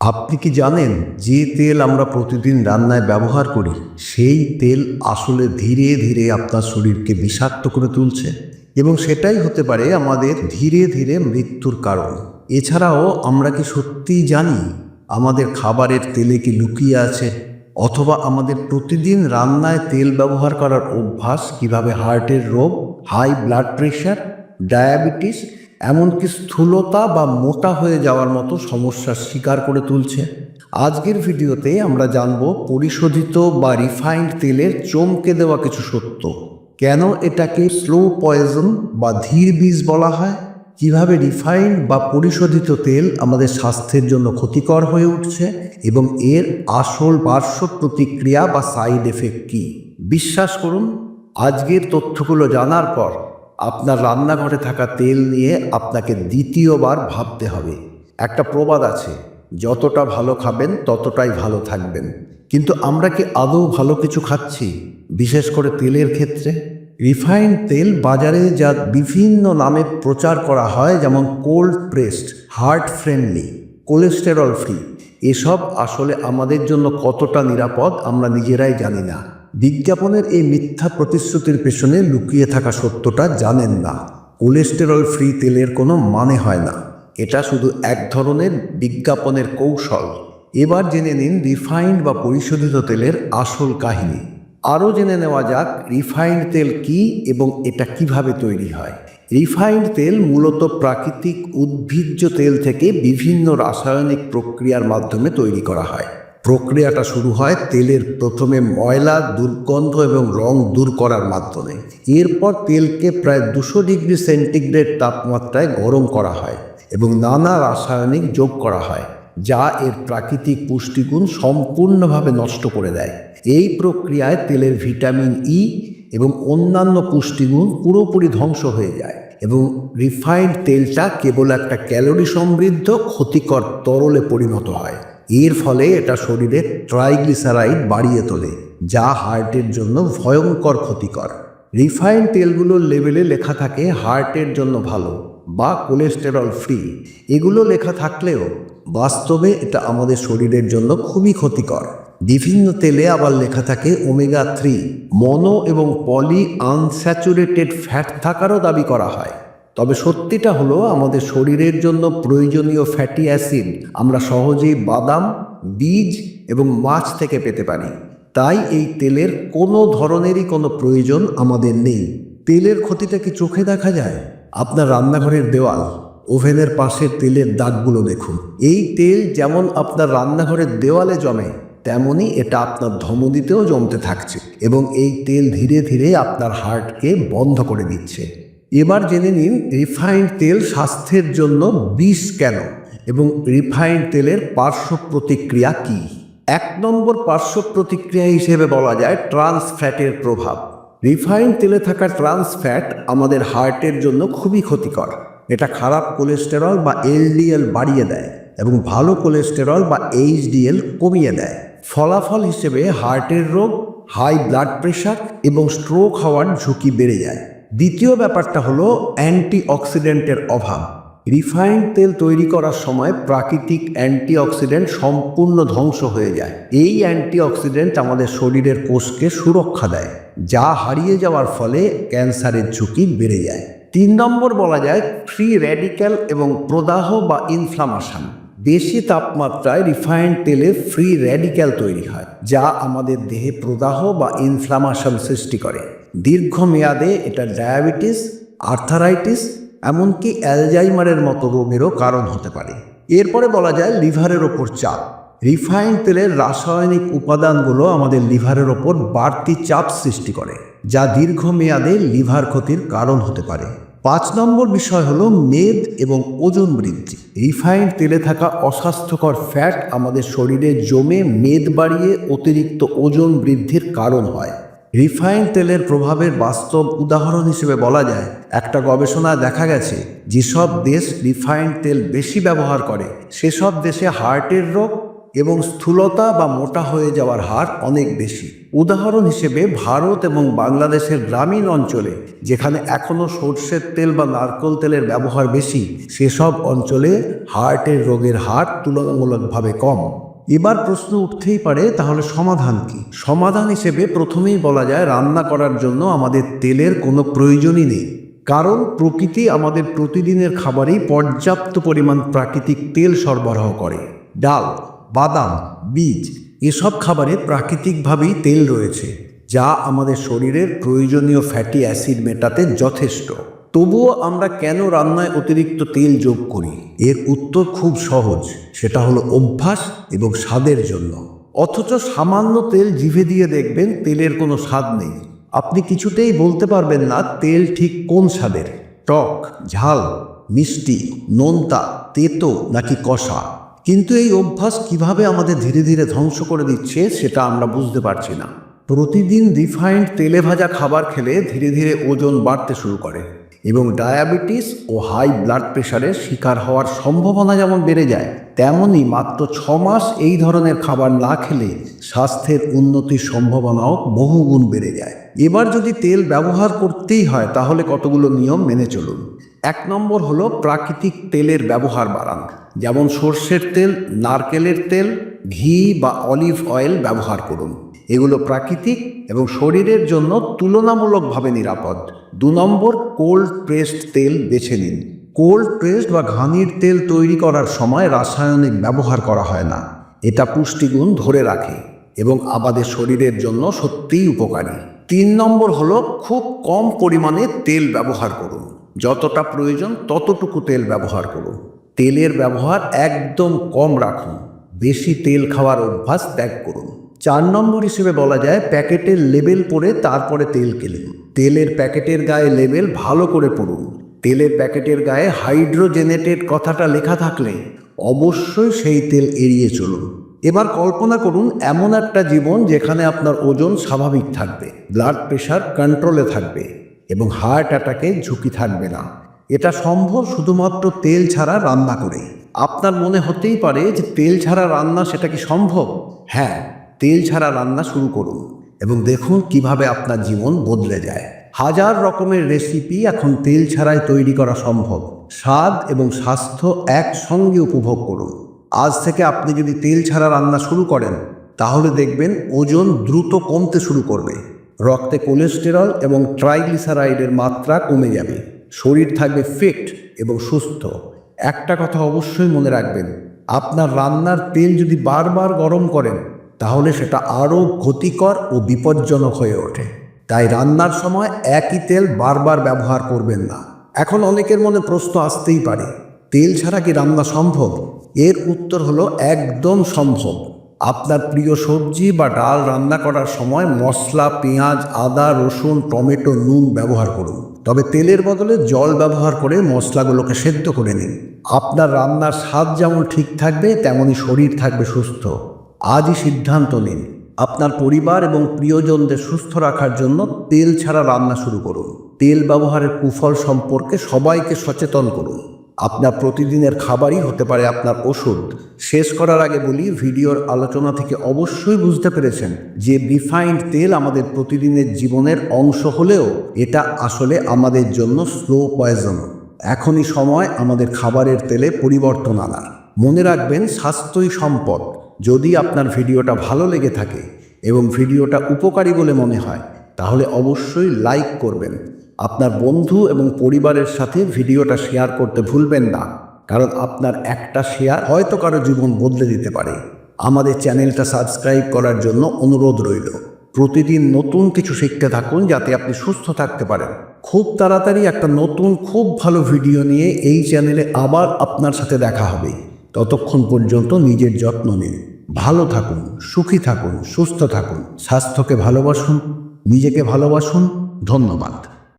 আপনি কি জানেন যে তেল আমরা প্রতিদিন রান্নায় ব্যবহার করি, সেই তেল আসলে ধীরে ধীরে আপনার শরীরকে বিষাক্ত করে তুলছে? এবং সেটাই হতে পারে আমাদের ধীরে ধীরে মৃত্যুর কারণ। এছাড়াও আমরা কি সত্যিই জানি আমাদের খাবারের তেলে কি লুকিয়ে আছে? অথবা আমাদের প্রতিদিন রান্নায় তেল ব্যবহার করার অভ্যাস কীভাবে হার্টের রোগ, হাই ব্লাড প্রেশার, ডায়াবেটিস এমনকি স্থূলতা বা মোটা হয়ে যাওয়ার মতো সমস্যার শিকার করে তুলছে। আজকের ভিডিওতে আমরা জানব পরিশোধিত বা রিফাইন্ড তেলের চমকে দেওয়া কিছু সত্য। কেন এটাকে স্লো পয়জন বা ধীর বীজ বলা হয়? কীভাবে রিফাইন্ড বা পরিশোধিত তেল আমাদের স্বাস্থ্যের জন্য ক্ষতিকর হয়ে উঠছে? এবং এর আসল পার্শ্ব প্রতিক্রিয়া বা সাইড এফেক্ট কী? বিশ্বাস করুন, আজকের তথ্যগুলো জানার পর আপনার রান্নাঘরে থাকা তেল নিয়ে আপনাকে দ্বিতীয়বার ভাবতে হবে। একটা প্রবাদ আছে, যতটা ভালো খাবেন ততটাই ভালো থাকবেন। কিন্তু আমরা কি আদৌ ভালো কিছু খাচ্ছি, বিশেষ করে তেলের ক্ষেত্রে? রিফাইন্ড তেল বাজারে যা বিভিন্ন নামে প্রচার করা হয়, যেমন cold pressed, heart friendly, cholesterol free, এসব আসলে আমাদের জন্য কতটা নিরাপদ আমরা নিজেরাই জানি না। বিজ্ঞাপনের এই মিথ্যা প্রতিশ্রুতির পেছনে লুকিয়ে থাকা সত্যটা জানেন না। কোলেস্টেরল ফ্রি তেলের কোনো মানে হয় না। এটা শুধু এক ধরনের বিজ্ঞাপনের কৌশল। এবার জেনে নিন রিফাইন্ড বা পরিশোধিত তেলের আসল কাহিনী। আরও জেনে নেওয়া যাক রিফাইন্ড তেল কি এবং এটা কীভাবে তৈরি হয়। রিফাইন্ড তেল মূলত প্রাকৃতিক উদ্ভিজ্জ তেল থেকে বিভিন্ন রাসায়নিক প্রক্রিয়ার মাধ্যমে তৈরি করা হয়। প্রক্রিয়াটা শুরু হয় তেলের প্রথমে ময়লা, দুর্গন্ধ এবং রং দূর করার মাধ্যমে। এরপর তেলকে প্রায় দুশো ডিগ্রি সেন্টিগ্রেড তাপমাত্রায় গরম করা হয় এবং নানা রাসায়নিক যোগ করা হয়, যা এর প্রাকৃতিক পুষ্টিগুণ সম্পূর্ণভাবে নষ্ট করে দেয়। এই প্রক্রিয়ায় তেলের ভিটামিন ই এবং অন্যান্য পুষ্টিগুণ পুরোপুরি ধ্বংস হয়ে যায় এবং রিফাইন্ড তেলটা কেবল একটা ক্যালোরি সমৃদ্ধ ক্ষতিকর তরলে পরিণত হয়। এর ফলে এটা শরীরে ট্রাইগ্লিসারাইড বাড়িয়ে তোলে, যা হার্টের জন্য ভয়ঙ্কর ক্ষতিকর। রিফাইন্ড তেলগুলোর লেবেলে লেখা থাকে, হার্টের জন্য ভালো বা কোলেস্টেরল ফ্রি এগুলো লেখা থাকলেও বাস্তবে এটা আমাদের শরীরের জন্য খুবই ক্ষতিকর। বিভিন্ন তেলে আবার লেখা থাকে, ওমেগা থ্রি মনো এবং পলি আনস্যাচুরেটেড ফ্যাট থাকারও দাবি করা হয়। তবে সত্যিটা হলো আমাদের শরীরের জন্য প্রয়োজনীয় ফ্যাটি অ্যাসিড আমরা সহজেই বাদাম, বীজ এবং মাছ থেকে পেতে পারি। তাই এই তেলের কোনো ধরনেরই কোনো প্রয়োজন আমাদের নেই। তেলের ক্ষতিটা কি চোখে দেখা যায়? আপনার রান্নাঘরের দেওয়াল, ওভেনের পাশের তেলের দাগগুলো দেখুন। এই তেল যেমন আপনার রান্নাঘরের দেওয়ালে জমে তেমনই এটা আপনার ধমনীতেও জমতে থাকছে এবং এই তেল ধীরে ধীরে আপনার হার্টকে বন্ধ করে দিচ্ছে। এবার জেনে নিন রিফাইন্ড তেল স্বাস্থ্যের জন্য বিষ কেন এবং রিফাইন্ড তেলের পার্শ্ব প্রতিক্রিয়া কী? এক নম্বর পার্শ্ব প্রতিক্রিয়া হিসেবে বলা যায় ট্রান্স ফ্যাটের প্রভাব। রিফাইন্ড তেলে থাকা ট্রান্স ফ্যাট আমাদের হার্টের জন্য খুবই ক্ষতিকর। এটা খারাপ কোলেস্টেরল বা এলডিএল বাড়িয়ে দেয় এবং ভালো কোলেস্টেরল বা এইচডিএল কমিয়ে দেয়। ফলাফল হিসেবে হার্টের রোগ হাই ব্লাড প্রেশার এবং স্ট্রোক হওয়ার ঝুঁকি বেড়ে যায়। দ্বিতীয় ব্যাপারটা হলো অ্যান্টিঅক্সিডেন্টের অভাব। রিফাইন্ড তেল তৈরি করার সময় প্রাকৃতিক অ্যান্টিঅক্সিডেন্ট সম্পূর্ণ ধ্বংস হয়ে যায়। এই অ্যান্টিঅক্সিডেন্ট আমাদের শরীরের কোষকে সুরক্ষা দেয়, যা হারিয়ে যাওয়ার ফলে ক্যান্সারের ঝুঁকি বেড়ে যায়। তিন নম্বর বলা যায় ফ্রি র্যাডিক্যাল এবং প্রদাহ বা ইনফ্লামেশন। বেশি তাপমাত্রায় রিফাইন্ড তেলে ফ্রি র্যাডিক্যাল তৈরি হয়, যা আমাদের দেহে প্রদাহ বা ইনফ্লামেশন সৃষ্টি করে। দীর্ঘমেয়াদে এটা ডায়াবেটিস, আর্থারাইটিস, এমনকি অ্যালজাইমারের মতো রোগেরও কারণ হতে পারে। এরপরে বলা যায় লিভারের ওপর চাপ। রিফাইন্ড তেলের রাসায়নিক উপাদানগুলো আমাদের লিভারের ওপর বাড়তি চাপ সৃষ্টি করে, যা দীর্ঘমেয়াদে লিভার ক্ষতির কারণ হতে পারে। পাঁচ নম্বর বিষয় হলো মেদ এবং ওজন বৃদ্ধি। রিফাইন্ড তেলে থাকা অস্বাস্থ্যকর ফ্যাট আমাদের শরীরে জমে মেদ বাড়িয়ে অতিরিক্ত ওজন বৃদ্ধির কারণ হয়। রিফাইন্ড তেলের প্রভাবের বাস্তব উদাহরণ হিসেবে বলা যায়, একটা গবেষণায় দেখা গেছে, যেসব দেশ রিফাইন্ড তেল বেশি ব্যবহার করে, সেসব দেশে হার্টের রোগ এবং স্থূলতা বা মোটা হয়ে যাওয়ার হার অনেক বেশি। উদাহরণ হিসেবে ভারত এবং বাংলাদেশের গ্রামীণ অঞ্চলে, যেখানে এখনও সর্ষের তেল বা নারকোল তেলের ব্যবহার বেশি, সেসব অঞ্চলে হার্টের রোগের হার তুলনামূলকভাবে কম। এবার প্রশ্ন উঠতেই পারে, তাহলে সমাধান কি? সমাধান হিসেবে প্রথমেই বলা যায়, রান্না করার জন্য আমাদের তেলের কোনো প্রয়োজনই নেই। কারণ প্রকৃতি আমাদের প্রতিদিনের খাবারেই পর্যাপ্ত পরিমাণ প্রাকৃতিক তেল সরবরাহ করে। ডাল, বাদাম, বীজ, এসব খাবারে প্রাকৃতিকভাবেই তেল রয়েছে, যা আমাদের শরীরের প্রয়োজনীয় ফ্যাটি অ্যাসিড মেটাতে যথেষ্ট। তবুও আমরা কেন রান্নায় অতিরিক্ত তেল যোগ করি? এর উত্তর খুব সহজ, সেটা হলো অভ্যাস এবং স্বাদের জন্য। অথচ সামান্য তেল জিভে দিয়ে দেখবেন তেলের কোনো স্বাদ নেই। আপনি কিছুতেই বলতে পারবেন না তেল ঠিক কোন স্বাদের। টক, ঝাল, মিষ্টি, নোনতা, তেতো নাকি কষা। কিন্তু এই অভ্যাস কীভাবে আমাদের ধীরে ধীরে ধ্বংস করে দিচ্ছে, সেটা আমরা বুঝতে পারছি না। প্রতিদিন রিফাইন্ড তেলে ভাজা খাবার খেলে ধীরে ধীরে ওজন বাড়তে শুরু করে। এবং ডায়াবেটিস ও হাই ব্লাড প্রেশারের শিকার হওয়ার সম্ভাবনা যেমন বেড়ে যায়, তেমনই মাত্র ছ মাস এই ধরনের খাবার না খেলে স্বাস্থ্যের উন্নতির সম্ভাবনাও বহুগুণ বেড়ে যায়। এবার যদি তেল ব্যবহার করতেই হয়, তাহলে কতগুলো নিয়ম মেনে চলুন? এক নম্বর হলো প্রাকৃতিক তেলের ব্যবহার বাড়ান, যেমন সর্ষের তেল, নারকেলের তেল, ঘি বা অলিভ অয়েল ব্যবহার করুন। এগুলো প্রাকৃতিক এবং শরীরের জন্য তুলনামূলকভাবে নিরাপদ। দু নম্বর কোল্ড প্রেসড তেল বেছে নিন। কোল্ড প্রেসড বা ঘানির তেল তৈরি করার সময় রাসায়নিক ব্যবহার করা হয় না। এটা পুষ্টিগুণ ধরে রাখে এবং আমাদের শরীরের জন্য সত্যিই উপকারী। তিন নম্বর হলো, খুব কম পরিমাণে তেল ব্যবহার করুন। যতটা প্রয়োজন ততটুকু তেল ব্যবহার করুন। তেলের ব্যবহার একদম কম রাখুন। বেশি তেল খাওয়ার অভ্যাস ত্যাগ করুন। চার নম্বর হিসেবে বলা যায় প্যাকেটের লেবেল পরে তারপরে তেল কেলেন তেলের প্যাকেটের গায়ে লেবেল ভালো করে পড়ুন। তেলের প্যাকেটের গায়ে হাইড্রোজেনেটেড কথাটা লেখা থাকলে অবশ্যই সেই তেল এড়িয়ে চলুন। এবার কল্পনা করুন এমন একটা জীবন যেখানে আপনার ওজন স্বাভাবিক থাকবে ব্লাড প্রেশার কন্ট্রোলে থাকবে এবং হার্ট অ্যাটাকের ঝুঁকি থাকবে না। এটা সম্ভব শুধুমাত্র তেল ছাড়া রান্না করে আপনার মনে হতেই পারে যে তেল ছাড়া রান্না সেটা কি সম্ভব? হ্যাঁ তেল ছাড়া রান্না শুরু করুন এবং দেখুন কীভাবে আপনার জীবন বদলে যায়। হাজার রকমের রেসিপি এখন তেল ছাড়াই তৈরি করা সম্ভব। স্বাদ এবং স্বাস্থ্য একসঙ্গে উপভোগ করুন। আজ থেকে আপনি যদি তেল ছাড়া রান্না শুরু করেন, তাহলে দেখবেন ওজন দ্রুত কমতে শুরু করবে। রক্তে কোলেস্টেরল এবং ট্রাইগ্লিসারাইডের মাত্রা কমে যাবে। শরীর থাকবে ফিট এবং সুস্থ। একটা কথা অবশ্যই মনে রাখবেন, আপনার রান্নার তেল যদি বারবার গরম করেন তাহলে সেটা আরও ক্ষতিকর ও বিপজ্জনক হয়ে ওঠে। তাই রান্নার সময় একই তেল বারবার ব্যবহার করবেন না। এখন অনেকের মনে প্রশ্ন আসতেই পারে, তেল ছাড়া কি রান্না সম্ভব? এর উত্তর হলো, একদম সম্ভব। আপনার প্রিয় সবজি বা ডাল রান্না করার সময় মশলা, পেঁয়াজ, আদা, রসুন, টমেটো, নুন ব্যবহার করুন। তবে তেলের বদলে জল ব্যবহার করে মশলাগুলোকে সেদ্ধ করে নিন। আপনার রান্নার স্বাদ যেমন ঠিক থাকবে তেমনই শরীর থাকবে সুস্থ। আজই সিদ্ধান্ত নিন, আপনার পরিবার এবং প্রিয়জনদের সুস্থ রাখার জন্য তেল ছাড়া রান্না শুরু করুন। তেল ব্যবহারের কুফল সম্পর্কে সবাইকে সচেতন করুন। আপনার প্রতিদিনের খাবারই হতে পারে আপনার ওষুধ। শেষ করার আগে বলি, ভিডিওর আলোচনা থেকে অবশ্যই বুঝতে পেরেছেন যে রিফাইন্ড তেল আমাদের প্রতিদিনের জীবনের অংশ হলেও এটা আসলে আমাদের জন্য স্লো পয়জন এখনই সময় আমাদের খাবারের তেলে পরিবর্তন আনার। মনে রাখবেন, স্বাস্থ্যই সম্পদ। যদি আপনার ভিডিওটা ভালো লেগে থাকে এবং ভিডিওটা উপকারী বলে মনে হয়, তাহলে অবশ্যই লাইক করবেন। আপনার বন্ধু এবং পরিবারের সাথে ভিডিওটা শেয়ার করতে ভুলবেন না, কারণ আপনার একটা শেয়ার হয়তো কারও জীবন বদলে দিতে পারে। আমাদের চ্যানেলটা সাবস্ক্রাইব করার জন্য অনুরোধ রইল। প্রতিদিন নতুন কিছু শিখতে থাকুন যাতে আপনি সুস্থ থাকতে পারেন। খুব তাড়াতাড়ি একটা নতুন, খুব ভালো ভিডিও নিয়ে এই চ্যানেলে আবার আপনার সাথে দেখা হবে। ততক্ষণ পর্যন্ত নিজের যত্ন নিন। ভালো থাকুন, সুখী থাকুন, সুস্থ থাকুন। স্বাস্থ্যকে ভালোবাসুন, নিজেকে ভালোবাসুন। ধন্যবাদ।